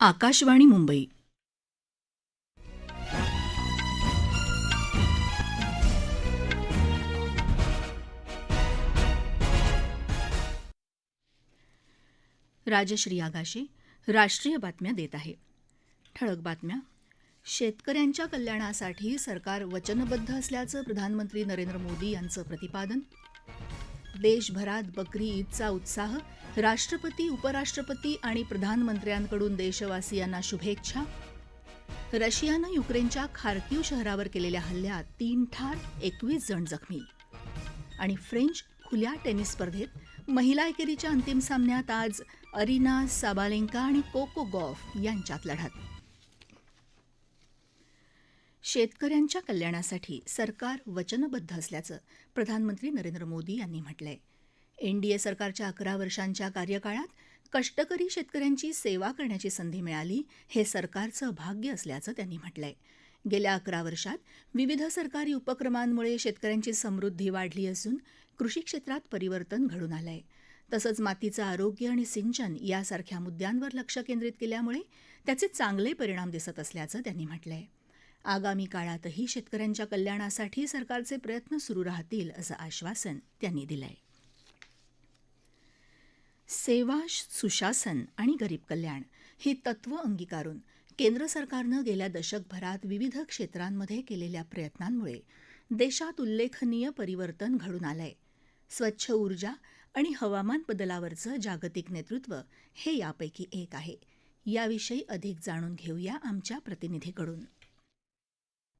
आकाशवाणी मुंबई. राजश्री आगाशे राष्ट्रीय बातम्या देत आहे. ठळक बातम्या. शेतकऱ्यांच्या कल्याणासाठी सरकार वचनबद्ध असल्याचं प्रधानमंत्री नरेंद्र मोदी यांचं प्रतिपादन देशभरात बकरी ईदचा उत्साह राष्ट्रपती उपराष्ट्रपती आणि प्रधानमंत्र्यांकडून देशवासियांना शुभेच्छा. रशियानं युक्रेनच्या खार्किव शहरावर केलेल्या हल्ल्यात तीन ठार एकवीस जण जखमी. आणि फ्रेंच खुल्या टेनिस स्पर्धेत महिला एकेरीच्या अंतिम सामन्यात आज अरिना साबालेंका आणि कोको गॉफ यांच्यात लढत. शेतकऱ्यांच्या कल्याणासाठी सरकार वचनबद्ध असल्याचं प्रधानमंत्री नरेंद्र मोदी यांनी म्हटलंय. एनडीए सरकारच्या अकरा वर्षांच्या कार्यकाळात कष्टकरी शेतकऱ्यांची सेवा करण्याची संधी मिळाली हे सरकारचं भाग्य असल्याचं त्यांनी म्हटलंय. गेल्या अकरा वर्षात विविध सरकारी उपक्रमांमुळे शेतकऱ्यांची समृद्धी वाढली असून कृषी क्षेत्रात परिवर्तन घडून आलंय. तसंच मातीचं आरोग्य आणि सिंचन यासारख्या मुद्द्यांवर लक्ष केंद्रित केल्यामुळे त्याचे चांगले परिणाम दिसत असल्याचं त्यांनी म्हटलंय. आगामी काळातही शेतकऱ्यांच्या कल्याणासाठी सरकारचे प्रयत्न सुरू राहतील असं आश्वासन त्यांनी दिलंय. सेवा सुशासन आणि गरीब कल्याण ही तत्व अंगीकारून केंद्र सरकारनं गेल्या दशकभरात विविध क्षेत्रांमध्ये केलेल्या प्रयत्नांमुळे देशात उल्लेखनीय परिवर्तन घडून आलंय. स्वच्छ ऊर्जा आणि हवामान बदलावरचं जागतिक नेतृत्व हे यापैकी एक आहे. याविषयी अधिक जाणून घेऊया आमच्या प्रतिनिधीकडून.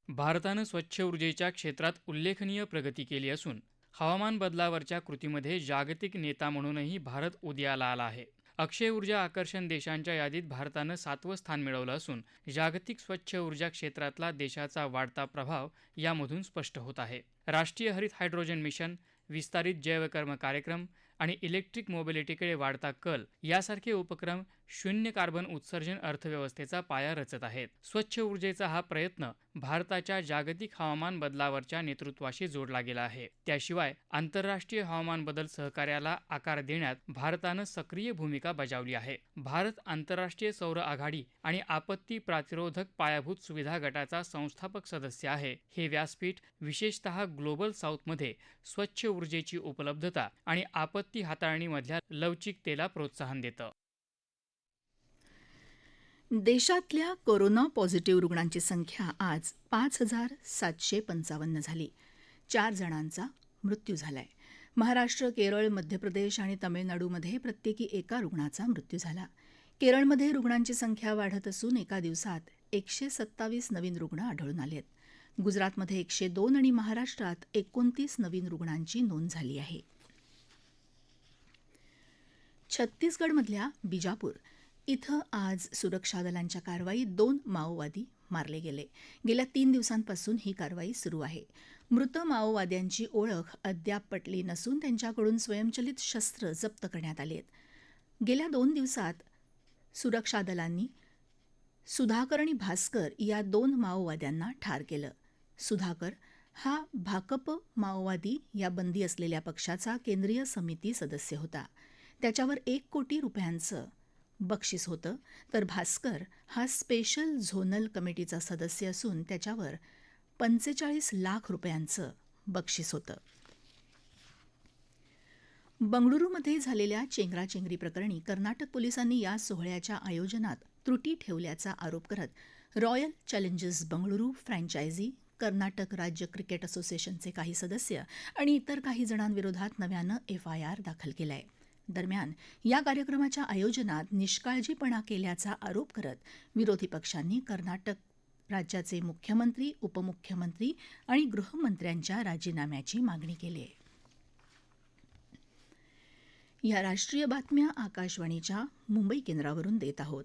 भारतानं स्वच्छ ऊर्जेच्या क्षेत्रात उल्लेखनीय प्रगती केली असून हवामान बदलावरच्या कृतीमध्ये जागतिक नेता म्हणूनही भारत उदयाला आला आहे. अक्षय ऊर्जा आकर्षण देशांच्या यादीत भारतानं सातवं स्थान मिळवलं असून जागतिक स्वच्छ ऊर्जा क्षेत्रातला देशाचा वाढता प्रभाव यामधून स्पष्ट होत आहे. राष्ट्रीय हरित हायड्रोजन मिशन विस्तारित जैवकर्म कार्यक्रम आणि इलेक्ट्रिक मोबिलिटीकडे वाढता कल यासारखे उपक्रम शून्य कार्बन उत्सर्जन अर्थव्यवस्थेचा पाया रचत आहेत. स्वच्छ ऊर्जेचा हा प्रयत्न भारताच्या जागतिक हवामान बदलावरच्या नेतृत्वाशी जोडला गेला आहे. त्याशिवाय आंतरराष्ट्रीय हवामान बदल सहकार्याला आकार देण्यात भारतानं सक्रिय भूमिका बजावली आहे. भारत आंतरराष्ट्रीय सौर आघाडी आणि आपत्ती प्रतिरोधक पायाभूत सुविधा गटाचा संस्थापक सदस्य आहे. हे व्यासपीठ विशेषतः ग्लोबल साऊथमध्ये स्वच्छ ऊर्जेची उपलब्धता आणि आपत्ती हाताळणीमधल्या लवचिकतेला प्रोत्साहन देतं. देशातल्या कोरोना पॉझिटिव्ह रुग्णांची संख्या आज पाच हजार सातशे पंचावन्न झाली. चार जणांचा मृत्यू झालाय. महाराष्ट्र केरळ मध्य प्रदेश आणि तमिळनाडूमध्ये प्रत्येकी एका रुग्णाचा मृत्यू झाला. केरळमध्ये रुग्णांची संख्या वाढत असून एका दिवसात एकशे सत्तावीस नवीन रुग्ण आढळून आलेत. गुजरातमध्ये एकशे दोन आणि महाराष्ट्रात एकोणतीस नवीन रुग्णांची नोंद झाली आहे. छत्तीसगडमधल्या बिजापूर इथं आज सुरक्षा दलांच्या कारवाईत दोन माओवादी मारले गेले. गेल्या तीन दिवसांपासून ही कारवाई सुरू आहे. मृत माओवाद्यांची ओळख अद्याप पटली नसून त्यांच्याकडून स्वयंचलित शस्त्र जप्त करण्यात आली आहेत. गेल्या दोन दिवसात सुरक्षा दलांनी सुधाकर आणि भास्कर या दोन माओवाद्यांना ठार केलं. सुधाकर हा भाकप माओवादी या बंदी असलेल्या पक्षाचा केंद्रीय समिती सदस्य होता. त्याच्यावर एक कोटी रुपयांचं बक्षीस होतं. तर भास्कर हा स्पेशल झोनल कमिटीचा सदस्य असून त्याच्यावर पंचेचाळीस लाख रुपयांचं बक्षीस होतं. बंगळुरूमध्ये झालेल्या चेंगराचेंगरी प्रकरणी कर्नाटक पोलिसांनी या सोहळ्याच्या आयोजनात त्रुटी ठेवल्याचा आरोप करत Royal Challengers Bengaluru franchise Karnataka राज्य क्रिकेट असोसिएशनचे काही सदस्य आणि इतर काही जणांविरोधात नव्यानं एफ आय आर दाखल केला आहे दरम्यान या कार्यक्रमाच्या आयोजनात निष्काळजीपणा केल्याचा आरोप करत विरोधी पक्षांनी कर्नाटक राज्याचे मुख्यमंत्री उपमुख्यमंत्री आणि गृहमंत्र्यांच्या राजीनाम्याची मागणी केली आहे. या राष्ट्रीय बातम्या आकाशवाणीच्या मुंबई केंद्रावरून देत आहोत.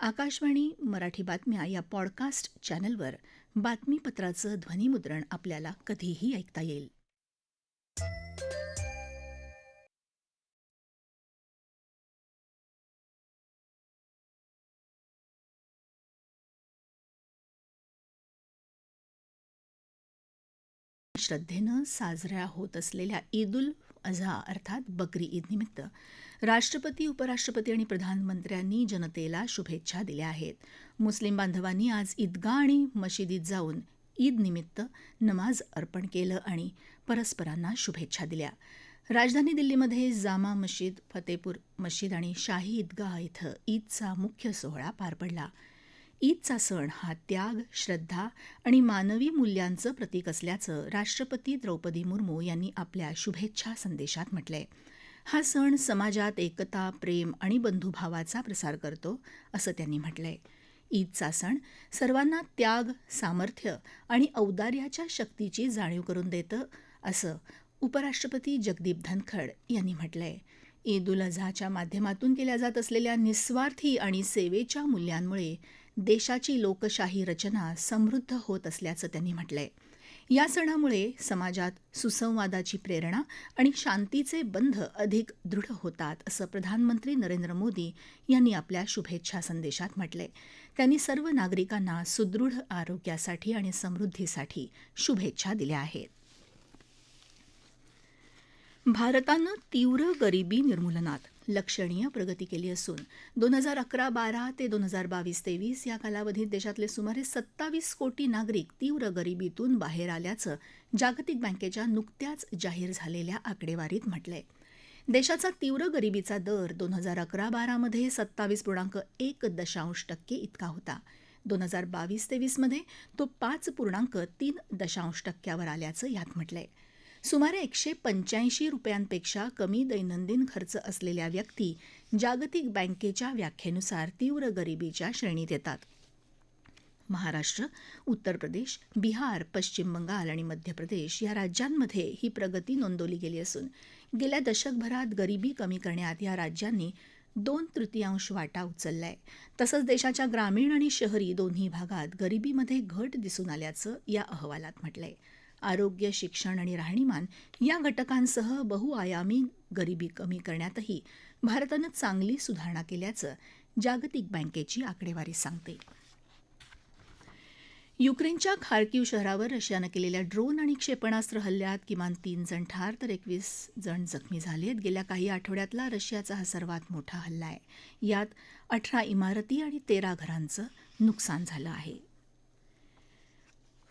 आकाशवाणी मराठी बातम्या या पॉडकास्ट चॅनलवर बातमीपत्राचं ध्वनिमुद्रण आपल्याला कधीही ऐकता येईल. श्रद्धेनं साजऱ्या होत असलेल्या ईद उल अझा अर्थात बकरी ईद निमित्त राष्ट्रपती उपराष्ट्रपती आणि प्रधानमंत्र्यांनी जनतेला शुभेच्छा दिल्या आहेत. मुस्लिम बांधवांनी आज ईदगाह आणि मशिदीत जाऊन ईद निमित्त नमाज अर्पण केलं आणि परस्परांना शुभेच्छा दिल्या. राजधानी दिल्लीमध्ये जामा मशीद फतेपूर मशीद आणि शाही ईदगाह इथं ईदचा मुख्य सोहळा पार पडला. ईदचा सण हा त्याग श्रद्धा आणि मानवी मूल्यांचं प्रतीक असल्याचं राष्ट्रपती द्रौपदी मुर्मू यांनी आपल्या शुभेच्छा संदेशात म्हटलंय. हा सण समाजात एकता प्रेम आणि बंधुभावाचा प्रसार करतो असं त्यांनी म्हटलंय. ईदचा सण सर्वांना त्याग सामर्थ्य आणि औदार्याच्या शक्तीची जाणीव करून देतं असं उपराष्ट्रपती जगदीप धनखड यांनी म्हटलंय. ईद उल अझाच्या माध्यमातून केल्या जात असलेल्या निस्वार्थी आणि सेवेच्या मूल्यांमुळे देशाची लोकशाही रचना समृद्ध होत असल्याचं त्यांनी म्हटलंय. या सणामुळे समाजात सुसंवादाची प्रेरणा आणि शांतीचे बंध अधिक दृढ होतात असं प्रधानमंत्री नरेंद्र मोदी यांनी आपल्या शुभेच्छा संदेशात म्हटलंय. त्यांनी सर्व नागरिकांना सुदृढ आरोग्यासाठी आणि समृद्धीसाठी शुभेच्छा दिल्या आहेत. भारतानं तीव्र गरिबी निर्मूलनात लक्षणीय प्रगती केली असून दोन हजार अकरा बारा ते दोन हजार बावीस तेवीस या कालावधीत देशातले सुमारे सत्तावीस कोटी नागरिक तीव्र गरिबीतून बाहेर आल्याचं जागतिक बँकेच्या नुकत्याच जाहीर झालेल्या आकडेवारीत म्हटलंय. देशाचा तीव्र गरिबीचा दर दोन हजार अकरा बारामध्ये सत्तावीस पूर्णांक एक दशांश टक्के इतका होता. दोन हजार बावीस तेवीसमध्ये तो पाच पूर्णांक तीन दशांश टक्क्यावर आल्याचं यात म्हटलंय. सुमारे एकशे पंच्याऐंशी रुपयांपेक्षा कमी दैनंदिन खर्च असलेल्या व्यक्ती जागतिक बँकेच्या व्याख्येनुसार तीव्र गरिबीच्या श्रेणीत येतात. महाराष्ट्र उत्तर प्रदेश बिहार पश्चिम बंगाल आणि मध्य प्रदेश या राज्यांमध्ये ही प्रगती नोंदवली गेली असून गेल्या दशकभरात गरिबी कमी करण्यात या राज्यांनी दोन तृतीयांश वाटा उचललाय. तसंच देशाच्या ग्रामीण आणि शहरी दोन्ही भागात गरिबीमध्ये घट दिसून आल्याचं या अहवालात म्हटलंय. आरोग्य शिक्षण आणि राहणीमान या घटकांसह बहुआयामी गरिबी कमी करण्यातही भारतानं चांगली सुधारणा केल्याचं जागतिक बँकेची आकडेवारी सांगते. युक्रेनच्या खार्किव शहरावर रशियानं केलेल्या ड्रोन आणि क्षेपणास्त्र हल्ल्यात किमान तीन जण ठार तर एकवीस जण जखमी झाले आहेत. गेल्या काही आठवड्यातला रशियाचा हा सर्वात मोठा हल्ला आहे. यात अठरा इमारती आणि तेरा घरांचं नुकसान झालं आहे.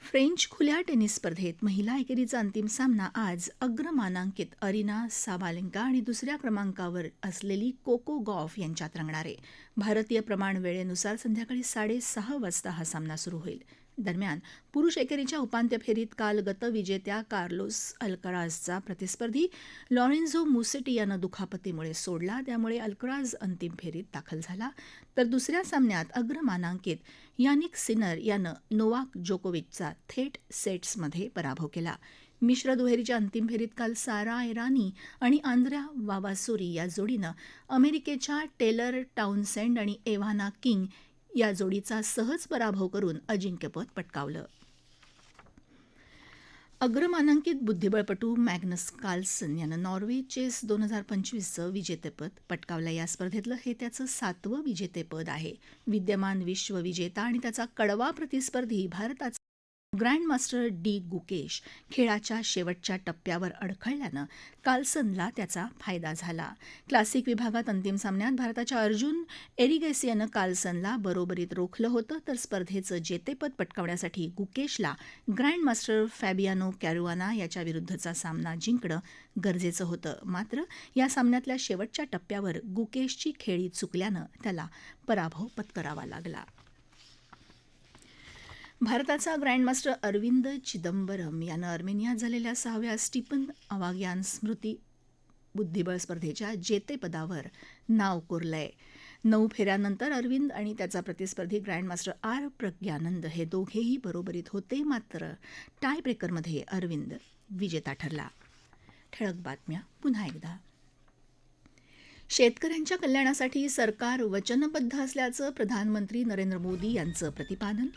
फ्रेंच खुल्या टेनिस स्पर्धेत महिला एकेरीचा अंतिम सामना आज अग्रमानांकित अरिना साबालेंका आणि दुसऱ्या क्रमांकावर असलेली कोको गॉफ यांच्यात रंगणार आहे. भारतीय प्रमाण वेळेनुसार संध्याकाळी साडेसहा वाजता हा सामना सुरू होईल. दरम्यान पुरुष एकेरीच्या उपांत्य फेरीत काल गतविजेत्या कार्लोस अल्कराजचा प्रतिस्पर्धी लॉरेन्झो मुसेटी यानं दुखापतीमुळे सोडला. त्यामुळे अल्कराज अंतिम फेरीत दाखल झाला. तर दुसऱ्या सामन्यात अग्रमानांकित यानिक सिनर यानं नोवाक जोकोविचचा थेट सेट्समध्ये पराभव केला. मिश्र दुहेरीच्या अंतिम फेरीत काल सारा इराणी आणि आंद्र्या वावासोरी या जोडीनं अमेरिकेच्या टेलर टाउनसेंड आणि एव्हाना किंग या जोडीचा सहज पराभव करून अजिंक्यपद पटकावलं. अग्रमानांकित बुद्धिबळपटू मॅग्नस कार्लसन यानं नॉर्वे चेस दोन हजार पंचवीसचं विजेतेपद पटकावलं. या स्पर्धेतलं हे त्याचं सातवं विजेतेपद आहे. विद्यमान विश्वविजेता आणि त्याचा कडवा प्रतिस्पर्धी भारताचा ग्रँडमास्टर डी गुकेश खेळाच्या शेवटच्या टप्प्यावर अडखळल्यानं कार्लसनला त्याचा फायदा झाला. क्लासिक विभागात अंतिम सामन्यात भारताच्या अर्जुन एरिगेस यानं कार्लसनला बरोबरीत रोखलं होतं तर स्पर्धेचं जेतेपद पटकावण्यासाठी गुकेशला ग्रँडमास्टर फॅबियानो कॅरुआना याच्या विरुद्धचा सामना जिंकणं गरजेचं होतं. मात्र या सामन्यातल्या शेवटच्या टप्प्यावर गुकेशची खेळी चुकल्यानं त्याला पराभव पत्करावा लागला. भारताचा ग्रँडमास्टर अरविंद चिदंबरम यानं अर्मेनियात झालेल्या सहाव्या स्टीफन अवाग्यान स्मृती बुद्धिबळ स्पर्धेच्या जेतेपदावर नाव कोरलंय. नऊ फेऱ्यानंतर अरविंद आणि त्याचा प्रतिस्पर्धी ग्रँडमास्टर आर प्रज्ञानंद हे दोघेही बरोबरीत होते मात्र टाय ब्रेकरमध्ये अरविंद विजेता ठरला. ठळक बातम्या पुन्हा एकदा. शेतकऱ्यांच्या कल्याणासाठी सरकार वचनबद्ध असल्याचं प्रधानमंत्री नरेंद्र मोदी यांचं प्रतिपादन?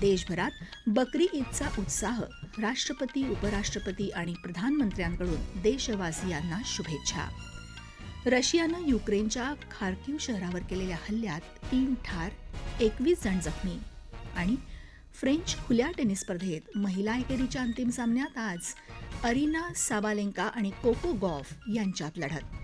देशभरात बकरी ईदचा उत्साह राष्ट्रपती उपराष्ट्रपती आणि प्रधानमंत्र्यांकडून देशवासियांना शुभेच्छा. रशियानं युक्रेनच्या खार्किव शहरावर केलेल्या हल्ल्यात तीन ठार एकवीस जण जखमी आणि फ्रेंच खुल्या टेनिस स्पर्धेत महिला एकेरीच्या अंतिम सामन्यात आज अरिना साबालेंका आणि कोको गॉफ यांच्यात लढत.